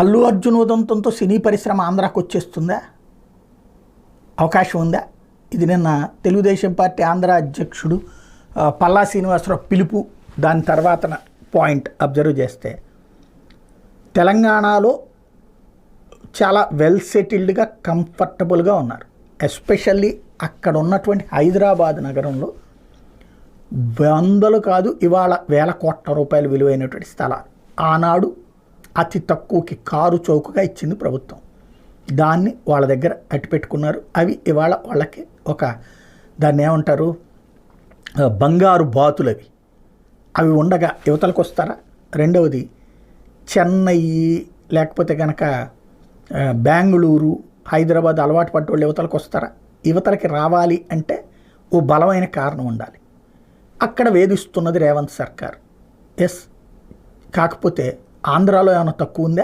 అల్లు అర్జున్ ఉదంతంతో సినీ పరిశ్రమ ఆంధ్రాకు వచ్చేస్తుందా? అవకాశం ఉందా? ఇది నిన్న తెలుగుదేశం పార్టీ ఆంధ్ర అధ్యక్షుడు పల్లా శ్రీనివాసరావు పిలుపు దాని తర్వాత పాయింట్ అబ్జర్వ్ చేస్తే తెలంగాణలో చాలా వెల్ సెటిల్డ్గా కంఫర్టబుల్గా ఉన్నారు. ఎస్పెషల్లీ అక్కడ ఉన్నటువంటి హైదరాబాద్ నగరంలో వందలు కాదు ఇవాళ వేల కోట్ల రూపాయలు విలువైనటువంటి స్థలాలు. ఆనాడు అతి తక్కువకి కారు చౌకగా ఇచ్చింది ప్రభుత్వం. దాన్ని వాళ్ళ దగ్గర అట్టిపెట్టుకున్నారు. అవి ఇవాళ వాళ్ళకి ఒక దాన్ని ఏమంటారు? బంగారు బాతులు అవి. అవి ఉండగా యువతలకు వస్తారా? రెండవది చెన్నై లేకపోతే కనుక బెంగళూరు హైదరాబాద్ అలవాటు పడ్డ వాళ్ళు యువతలకు వస్తారా? యువతలకి రావాలి అంటే ఓ బలమైన కారణం ఉండాలి. అక్కడ వేధిస్తున్నది రేవంత్ సర్కార్. ఎస్. కాకపోతే ఆంధ్రాలో ఏమైనా తక్కువ ఉందా?